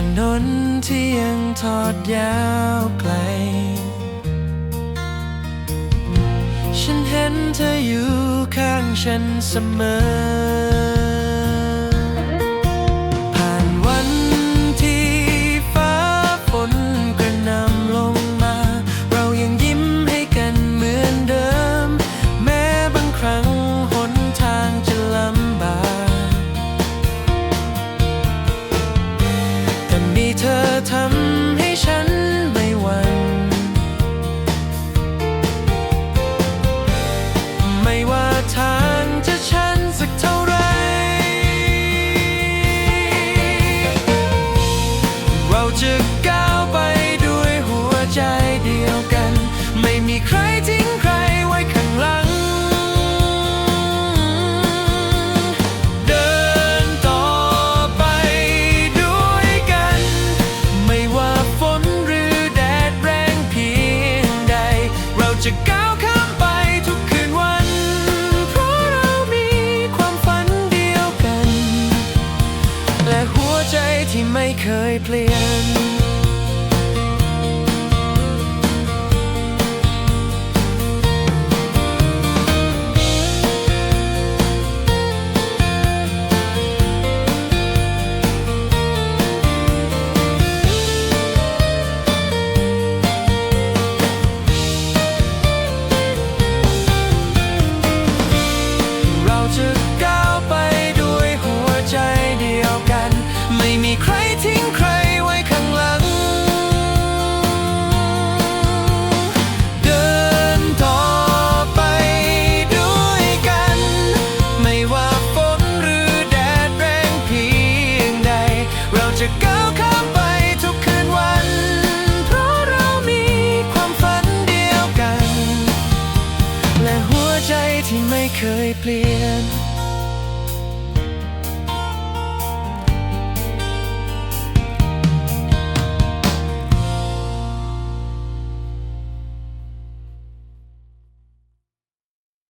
ถนนที่ยังทอดยาวไกล ฉันเห็นเธออยู่ข้างฉันเสมอ ที่ไม่เคยเปลี่ยน จะก้าวข้ามไปทุกคืนวัน เพราะเรามีความฝันเดียวกัน และหัวใจที่ไม่เคยเปลี่ยน